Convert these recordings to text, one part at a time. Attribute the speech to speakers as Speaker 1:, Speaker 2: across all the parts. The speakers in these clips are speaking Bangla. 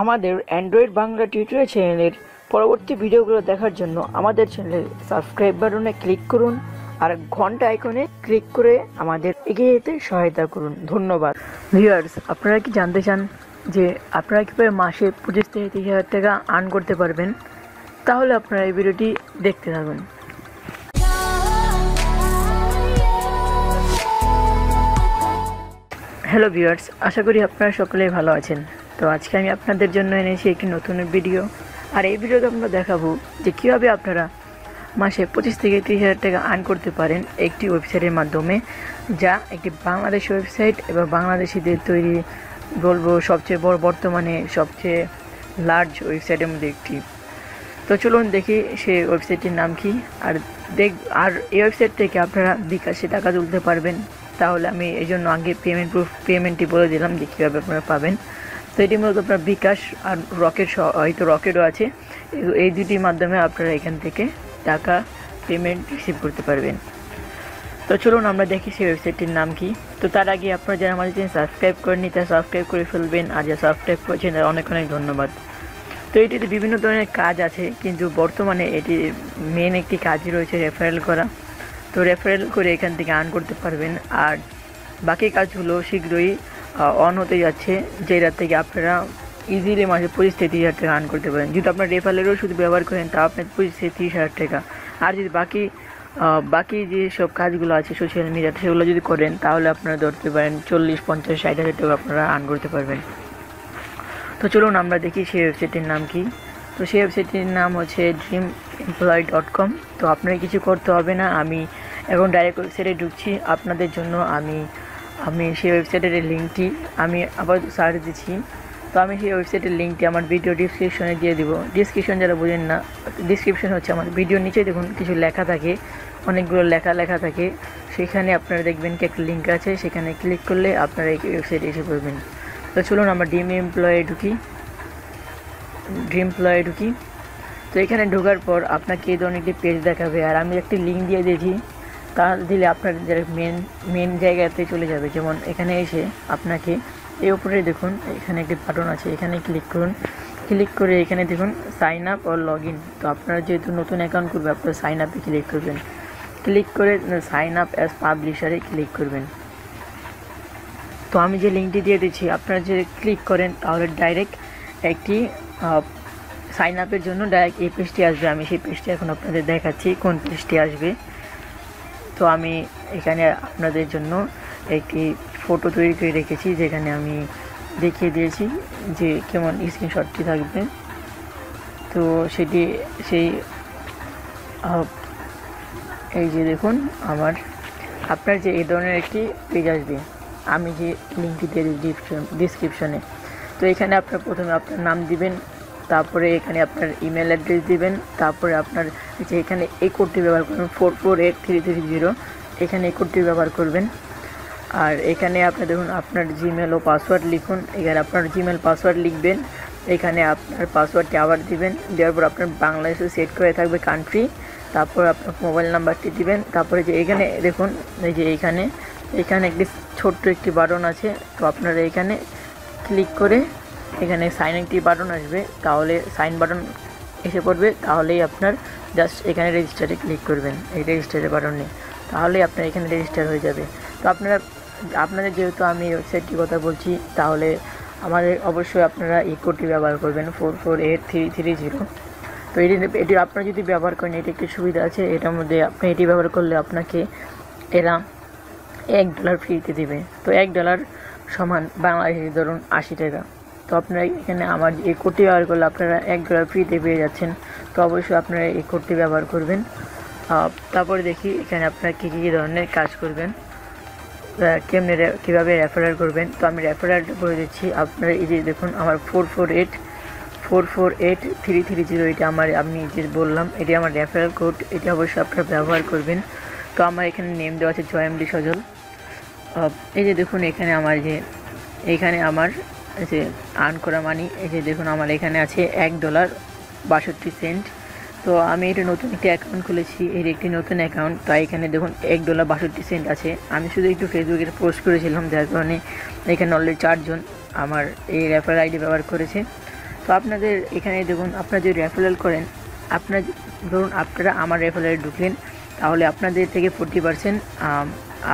Speaker 1: আমাদের অ্যান্ড্রয়েড বাংলা টিউটোরিয়াল চ্যানেলের পরবর্তী ভিডিওগুলো দেখার জন্য আমাদের চ্যানেলে সাবস্ক্রাইব বাটনে ক্লিক করুন আর ঘণ্টা আইকনে ক্লিক করে আমাদের এগিয়ে যেতে সহায়তা করুন। ধন্যবাদ। ভিউয়ার্স, আপনারা কি জানতে চান যে আপনারা কীভাবে মাসে পঁচিশ থেকে তিরিশ হাজার টাকা আর্ন করতে পারবেন? তাহলে আপনারা এই ভিডিওটি দেখতে থাকুন। হ্যালো ভিউয়ার্স, আশা করি আপনারা সকলেই ভালো আছেন। তো আজকে আমি আপনাদের জন্য এনেছি একটি নতুন ভিডিও। আর এই ভিডিওতে আমরা দেখাবো যে কীভাবে আপনারা মাসে পঁচিশ থেকে তিরিশ হাজার টাকা আর্ন করতে পারেন একটি ওয়েবসাইটের মাধ্যমে, যা একটি বাংলাদেশ ওয়েবসাইট এবং বাংলাদেশিদের তৈরি বলব সবচেয়ে বড় বর্তমানে সবচেয়ে লার্জ ওয়েবসাইটের মধ্যে একটি। তো চলুন দেখি সেই ওয়েবসাইটটির নাম কি। আর দেখ, আর এই ওয়েবসাইট থেকে আপনারা বিকাশে টাকা তুলতে পারবেন। তাহলে আমি এই জন্য আগে পেমেন্ট প্রুফ পেমেন্টটি বলে দিলাম যে কীভাবে আপনারা পাবেন। তো এটি মূলত আপনার বিকাশ আর রকেট হয়তো রকেটও আছে। এই- দুটির মাধ্যমে আপনারা এখান থেকে টাকা পেমেন্ট রিসিভ করতে পারবেন। তো চলুন আমরা দেখি সেই ওয়েবসাইটটির নাম কি। তো তার আগে আপনারা যারা আমাদের চ্যানেল সাবস্ক্রাইব করেননি, তারা সাবস্ক্রাইব করে ফেলবেন আর যারা সাবস্ক্রাইব করেছেন তারা অনেক অনেক ধন্যবাদ। তো এটিতে বিভিন্ন ধরনের কাজ আছে, কিন্তু বর্তমানে এটি মেন একটি কাজই রয়েছে রেফারেল করা। তো রেফারেল করে এখান থেকে আর্ন করতে পারবেন। আর বাকি কাজগুলো শীঘ্রই অন হতে যাচ্ছে যেটা থেকে আপনারা ইজিলি মাসে পঁচিশ থেকে তিরিশ হাজার টাকা আর্ন করতে পারেন। যদি আপনার রেফারেলও শুধু ব্যবহার করেন, তা আপনার পঁচিশ থেকে তিরিশ হাজার টাকা। আর যদি বাকি বাকি যে সব কাজগুলো আছে সোশ্যাল মিডিয়াতে সেগুলো যদি করেন, তাহলে আপনারা ধরতে পারেন চল্লিশ, পঞ্চাশ, ষাট হাজার টাকা আপনারা আর্ন করতে পারবেন। তো চলুন আমরা দেখি সেই ওয়েবসাইটটির নাম কি। তো সেই ওয়েবসাইটটির নাম হচ্ছে ড্রিম এমপ্লয় ডট কম তো আপনার কিছু করতে হবে না, আমি এখন ডাইরেক্ট ওয়েবসাইটে ঢুকছি। আপনাদের জন্য আমি আমি সেই ওয়েবসাইটের লিঙ্কটি আমি আবার সার্চ দিচ্ছি। তো আমি সেই ওয়েবসাইটের লিঙ্কটি আমার ভিডিও ডিসক্রিপশনে দিয়ে দিব। ডিসক্রিপশন যারা বোঝেন না ডিসক্রিপশন হচ্ছে আমার ভিডিওর নিচে দেখুন কিছু লেখা থাকে, অনেকগুলো লেখা লেখা থাকে। সেখানে আপনারা দেখবেন কি একটা লিঙ্ক আছে, সেখানে ক্লিক করলে আপনারা এই ওয়েবসাইটে এসে পড়বেন। তো চলুন আমরা ডিম এমপ্লয়ে ঢুকি। ড্রিম প্লয়ে ঢুকি। তো এখানে ঢোকার পর আপনাকে এই ধরনের একটি পেজ দেখাবে। আর আমি একটি লিঙ্ক দিয়ে দিয়েছি। তা দিলে আপনার মেন মেন জায়গাতে চলে যাবে। যেমন এখানে এসে আপনাকে এই উপরে দেখুন, এখানে একটি বাটন আছে, এখানে ক্লিক করুন। ক্লিক করে এখানে দেখুন সাইন আপ ও লগ ইন তো আপনারা যেহেতু নতুন অ্যাকাউন্ট করবে আপনারা সাইন আপে ক্লিক করবেন। ক্লিক করে সাইন আপ অ্যাজ পাবলিশারে ক্লিক করবেন। তো আমি যে লিঙ্কটি দিয়ে দিচ্ছি, আপনারা যদি ক্লিক করেন, তাহলে ডাইরেক্ট একটি সাইন আপের জন্য ডাইরেক্ট এই পেজটি আসবে। আমি সেই পেজটি এখন আপনাদের দেখাচ্ছি, কোন পেজটি আসবে। তো আমি এখানে আপনাদের জন্য একটি ফটো তৈরি করে রেখেছি, যেখানে আমি দেখিয়ে দিয়েছি যে কেমন স্ক্রিনশটটি থাকবে। তো সেটি, সেই এই যে দেখুন, আমার, আপনার যে এই ধরনের একটি পেজ আসবে, আমি যে লিঙ্কটি দিয়ে ডিসক্রিপশন ডিসক্রিপশনে তো এখানে আপনার প্রথমে আপনার নাম দিবেন তারপরে এখানে আপনার ইমেল অ্যাড্রেস দিবেন, তারপরে আপনার যে এখানে এই কোডটি ব্যবহার করবেন four four eight three three zero এখানে এই কোডটি ব্যবহার করবেন। আর এখানে আপনার দেখুন, আপনার জিমেল ও পাসওয়ার্ড লিখুন, এখানে আপনার জিমেল পাসওয়ার্ড লিখবেন, এখানে আপনার পাসওয়ার্ডটি আবার দিবেন, দেওয়ার পর আপনার বাংলাদেশে সেট করে থাকবে কান্ট্রি তারপর আপনার মোবাইল নাম্বারটি দিবেন, তারপরে যে এখানে দেখুন, এই যে এইখানে এখানে একটি ছোট্ট একটি বাটন আছে, তো আপনারা এখানে ক্লিক করে এখানে সাইন একটি বাটন আসবে, তাহলে সাইন বাটন এসে পড়বে, তাহলেই আপনার জাস্ট এখানে রেজিস্টারে ক্লিক করবেন, এই রেজিস্টারের বাটনে তাহলেই আপনার এখানে রেজিস্টার হয়ে যাবে। তো আপনারা, আপনাদের যেহেতু আমি ওয়েবসাইটটির কথা বলছি, তাহলে আমাদের অবশ্যই আপনারা এই কোডটি ব্যবহার করবেন four four eight three three zero তো এটি এটি আপনারা যদি ব্যবহার করেন, এটি একটি সুবিধা আছে, এটার মধ্যে আপনি এটি ব্যবহার করলে আপনাকে এরা এক ডলার ফ্রিতে দেবে। তো এক ডলার সমান বাংলাদেশি ধরুন আশি টাকা। তো আপনারা এখানে আমার এই কোডটি ব্যবহার করলে আপনারা এক ডলার ফ্রিতে পেয়ে যাচ্ছেন। তো অবশ্যই আপনারা এই কোডটি ব্যবহার করবেন। তারপরে দেখি এখানে আপনারা কী কী ধরনের কাজ করবেন। কেমনে কীভাবে রেফারেল করবেন। তো আমি রেফারেলটা করে দিচ্ছি। আপনারা এই যে দেখুন আমার four four eight four four eight three three zero এটা আমার, আমি যে বললাম, এটি আমার রেফারেল কোড এটি অবশ্যই আপনারা ব্যবহার করবেন। তো আমার এখানে নেম দেওয়া আছে জয়মডি সজল। এই যে দেখুন এখানে আমার যে, এখানে আমার এই যে আর্ন করা মানি, এই যে দেখুন আমার এখানে আছে এক ডলার বাষট্টি সেন্ট তো আমি এটা নতুন একটি অ্যাকাউন্ট খুলেছি, এর একটি নতুন অ্যাকাউন্ট তাই এখানে দেখুন এক ডলার বাষট্টি সেন্ট আছে। আমি শুধু একটু ফেসবুকে পোস্ট করেছিলাম, যার কারণে এখানে অলরেডি চারজন আমার এই রেফারেল আইডি ব্যবহার করেছে। তো আপনাদের এখানে দেখুন, আপনারা যদি রেফারেল করেন, আপনার ধরুন আপনারা আমার রেফারেলে ঢুকলেন, তাহলে আপনাদের থেকে ফোর্টি পার্সেন্ট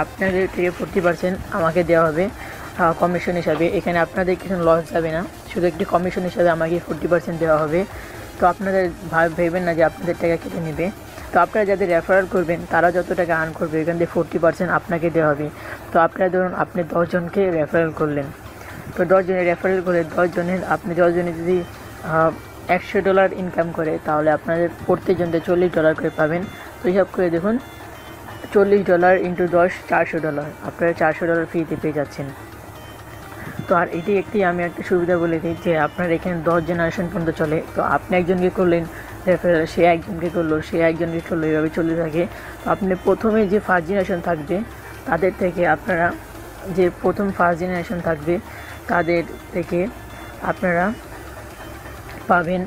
Speaker 1: আপনাদের থেকে ফোর্টি পার্সেন্ট আমাকে দেওয়া হবে। কমিশন হিসাবে। এখানে আপনাদের কিছু লস যাবে না। শুধু একটি কমিশন হিসাবে আমাকে ফোর্টি পার্সেন্ট দেওয়া হবে। তো আপনাদের ভাব- ভেবেন না যে আপনাদের টাকা কেটে নেবে। তো আপনারা যাদের রেফারেল করবেন, তারা যত টাকা আর্ন করবে, এখান থেকে ফোর্টি পার্সেন্ট আপনাকে দেওয়া হবে। তো আপনারা ধরুন, আপনি দশজনকে রেফারেল করলেন। তো দশজনের রেফারেল করে দশজনের আপনি দশজনে যদি একশো ডলার ইনকাম করে, তাহলে আপনাদের প্রত্যেকজনকে চল্লিশ ডলার করে পাবেন। তো হিসাব করে দেখুন, চল্লিশ ডলার ইন্টু দশ, চারশো ডলার আপনারা চারশো ডলার ফ্রিতে পেয়ে যাচ্ছেন। তো আর এটি একটি আমি একটা সুবিধা বলে দিই যে আপনার এখানে দশ জেনারেশন পর্যন্ত চলে। তো আপনি একজনকে করলেন রেফারেল সে একজনকে করল, সে একজনকে করল, এভাবে চলে থাকে। তো আপনি প্রথমে যে ফার্স্ট জেনারেশন থাকবে, তাদের থেকে আপনারা যে প্রথম ফার্স্ট জেনারেশন থাকবে, তাদের থেকে আপনারা পাবেন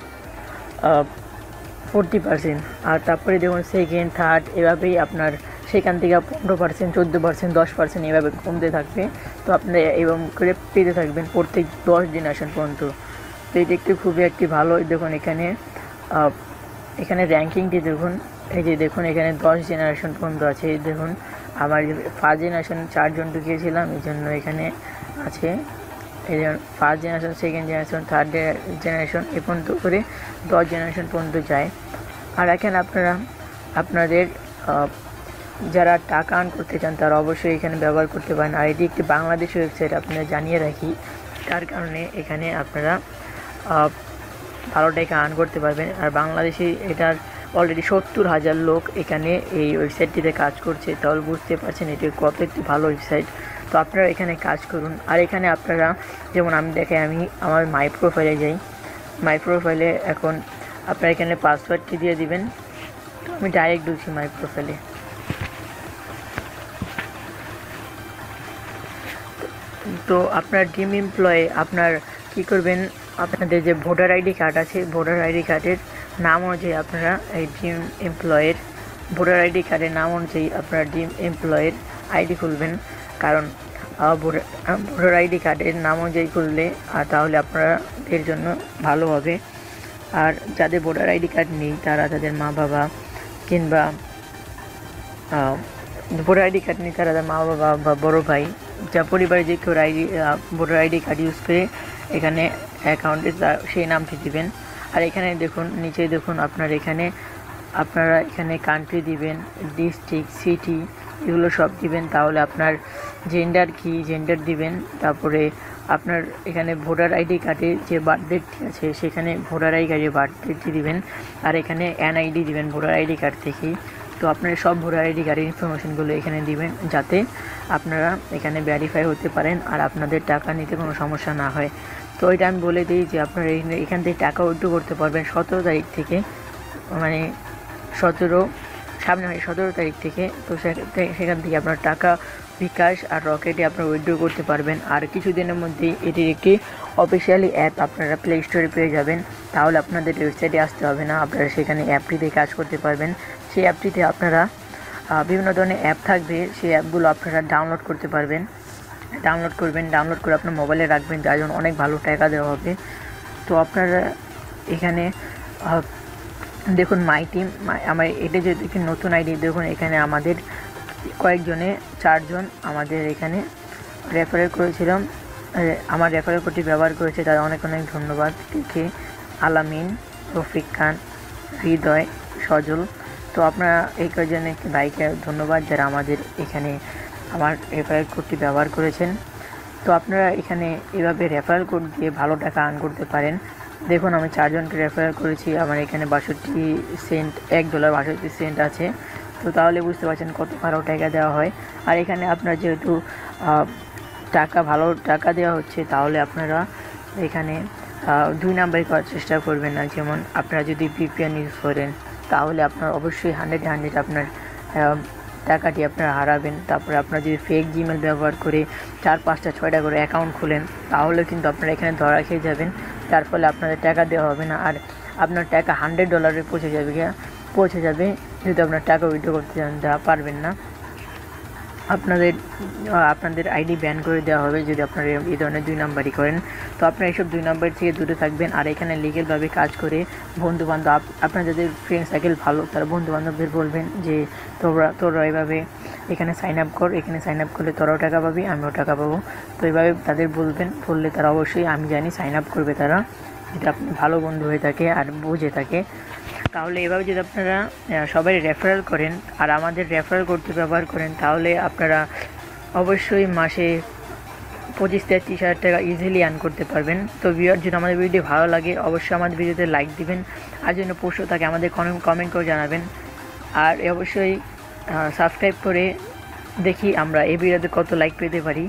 Speaker 1: ফোরটি পার্সেন্ট আর তারপরে দেখুন সেকেন্ড থার্ড এভাবেই আপনার সেখান থেকে পনেরো পার্সেন্ট চোদ্দ পার্সেন্ট দশ পার্সেন্ট এভাবে কমতে থাকবে। তো আপনারা এবং করে পেতে থাকবেন প্রত্যেক দশ দিন আসেন পর্যন্ত। তো এটি একটি খুবই একটি ভালো, দেখুন এখানে এখানে র্যাঙ্কিংটি দেখুন। এই যে দেখুন এখানে দশ জেনারেশন পর্যন্ত আছে। দেখুন, আমার ফার্স্ট জেনারেশন চারজন ঢুকিয়েছিলাম, এই জন্য এখানে আছে। এই যেমন first generation second generation third generation এ পর্যন্ত করে দশ জেনারেশন পর্যন্ত যায়। আর এখানে আপনারা, আপনাদের যারা টাকা আর্ন করতে চান, তারা অবশ্যই এখানে ব্যবহার করতে পারেন। আর এটি একটি বাংলাদেশি ওয়েবসাইট আপনারা জানিয়ে রাখি। তার কারণে এখানে আপনারা ভালো টাকা আর্ন করতে পারবেন। আর বাংলাদেশি এটার অলরেডি সত্তর হাজার লোক এখানে এই ওয়েবসাইটটিতে কাজ করছে। তাহলে বুঝতে পারছেন, এটি কত একটি ভালো ওয়েবসাইট তো আপনারা এখানে কাজ করুন। আর এখানে আপনারা, যেমন আমি দেখে আমি আমার মাই প্রোফাইলে যাই। মাই প্রোফাইলে এখন আপনারা এখানে পাসওয়ার্ডটি দিয়ে দিবেন। আমি ডাইরেক্ট ঢুকছি মাই প্রোফাইলে তো আপনার ড্রিম এমপ্লয়ে আপনার কি করবেন? আপনাদের যে ভোটার আইডি কার্ড আছে ভোটার আইডি কার্ডের নাম অনুযায়ী আপনারা এই ড্রিম এমপ্লয়ের ভোটার আইডি কার্ডের নাম অনুযায়ী আপনার ড্রিম এমপ্লয়ের আইডি খুলবেন। কারণ ভোটার আইডি কার্ডের নাম অনুযায়ী খুললে তাহলে আপনাদের জন্য ভালো হবে। আর যাদের ভোটার আইডি কার্ড নেই, তারা তাদের মা বাবা কিংবা ভোটার আইডি কার্ড নেই, তারা তাদের মা বাবা বা বড় ভাই যা পরিবারে যে কেউ ID voter ID card use করে এখানে অ্যাকাউন্টে সেই নামটি দিবেন। আর এখানে দেখুন, নিচে দেখুন আপনার এখানে, আপনারা এখানে কান্ট্রি দিবেন ডিস্ট্রিক্ট সিটি এগুলো সব দিবেন। তাহলে আপনার জেন্ডার কি জেন্ডার দিবেন। তারপরে আপনার এখানে ভোটার আইডি কার্ডে যে বার্থ ডেটটি আছে, সেখানে ভোটার আইডি কার্ডে বার্থ ডেটটি দিবেন। আর এখানে এনআইডি দিবেন ভোটার আইডি কার্ড থেকেই তো আপনারা সব ভোটার আইডি কার্ডের ইনফরমেশনগুলো এখানে দিবেন, যাতে আপনারা এখানে ভ্যারিফাই হতে পারেন আর আপনাদের টাকা নিতে কোনো সমস্যা না হয়। তো এটা আমি বলে দিই যে আপনারা এখানে- এখান থেকে টাকা উইথড্র করতে পারবেন সতেরো তারিখ থেকে মানে সতেরো, সামনে হয় সতেরো তারিখ থেকে। তো সেখান থেকে আপনার টাকা, বিকাশ আর রকেটে আপনারা উইথড্র করতে পারবেন। আর কিছুদিনের মধ্যেই এটির একটি অফিসিয়ালি অ্যাপ আপনারা প্লে স্টোরে পেয়ে যাবেন। তাহলে আপনাদের ওয়েবসাইটে আসতে হবে না। আপনারা সেখানে অ্যাপটিতে কাজ করতে পারবেন। সেই অ্যাপটিতে আপনারা বিভিন্ন ধরনের অ্যাপ থাকবে, সেই অ্যাপগুলো আপনারা ডাউনলোড করতে পারবেন। ডাউনলোড করবেন ডাউনলোড করে আপনার মোবাইলে রাখবেন, যার জন্য অনেক ভালো টাকা দেওয়া হবে। তো আপনারা এখানে দেখুন মাই টিম আমার এটা যেহেতু একটি নতুন আইডি দেখুন, এখানে আমাদের কয়েকজনে, চারজন আমাদের এখানে রেফারেল করেছিলাম। আমার রেফারেল কোডটি ব্যবহার করেছে তাদের অনেক অনেক ধন্যবাদ। কে? আলামিন, রফিক খান, হৃদয়, সজল। তো আপনারা এই কয়েকজনে ভাইকে ধন্যবাদ যারা আমাদের এখানে আমার রেফারেল কোডটি ব্যবহার করেছেন। তো আপনারা এখানে এভাবে রেফারেল কোড দিয়ে ভালো টাকা আর্ন করতে পারেন। দেখুন, আমি চারজনকে রেফারেল করেছি। আমার এখানে বাষট্টি সেন্ট এক ডলার বাষট্টি সেন্ট আছে। তো তাহলে বুঝতে পারছেন কত ভালো টাকা দেওয়া হয়। আর এখানে আপনার যেহেতু টাকা, ভালো টাকা দেওয়া হচ্ছে, তাহলে আপনারা এখানে দুই নাম্বারে করার চেষ্টা করবেন না। যেমন আপনারা যদি ভিপিএন ইউজ করেন। তাহলে আপনার অবশ্যই হান্ড্রেড হান্ড্রেড আপনার টাকাটি আপনার হারাবেন। তারপরে আপনার যদি ফেক জিমেল ব্যবহার করে চার পাঁচটা ছয়টা করে অ্যাকাউন্ট খুলেন, তাহলে কিন্তু আপনারা এখানে ধরা খেয়ে যাবেন। তার ফলে আপনাদের টাকা দেওয়া হবে না। আর আপনার টাকা হান্ড্রেড ডলারে পৌঁছে যাবে পৌঁছে যাবে যদি আপনার টাকা উইথড্র করতে চান পারবেন না। আপনাদের আপনাদের আইডি ব্যান করে দেওয়া হবে যদি আপনারা এই ধরনের দুই নাম্বারই করেন। তো আপনারা এইসব দুই নাম্বার থেকে দূরে থাকবেন আর এখানে লিগেলভাবে কাজ করে বন্ধু বান্ধব আপনার যাদের ফ্রেন্ড সার্কেল ভালো, তারা বন্ধু বান্ধবদের বলবেন যে তোরা তোরা এভাবে এখানে সাইন আপ কর, এখানে সাইন আপ করলে তোরাও টাকা পাবি, আমিও টাকা পাবো। তো এভাবে তাদের বলবেন, বললে তারা অবশ্যই আমি জানি সাইন আপ করবে তারা। যদি আপনি ভালো বন্ধু হয়ে থাকে আর বুঝে থাকে। তাহলে এভাবে যদি আপনারা সবাই রেফারেল করেন আর আমাদের রেফারেল করতে ব্যবহার করেন, তাহলে আপনারা অবশ্যই মাসে পঁচিশ থেকে ত্রিশ হাজার টাকা ইজিলি আর্ন করতে পারবেন। তো ভিউয়ার যদি আমাদের ভিডিও ভালো লাগে, অবশ্যই আমাদের ভিডিওতে লাইক দিবেন। আর জন্য প্রশ্ন থাকে, আমাদের কমেন্ট করে জানাবেন। আর অবশ্যই সাবস্ক্রাইব করে দেখি আমরা এই ভিডিওতে কত লাইক পেতে পারি।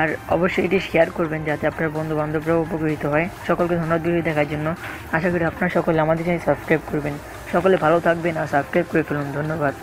Speaker 1: আর অবশ্যই এটি শেয়ার করবেন যাতে আপনার বন্ধু বান্ধবরাও উপকৃত হয়। সকলকে ধন্যবাদ ভিডিও দেখার জন্য। আশা করি আপনারা সকলে আমাদের চ্যানেল সাবস্ক্রাইব করবেন। সকলে ভালো থাকবেন আর সাবস্ক্রাইব করে ফেলুন। ধন্যবাদ।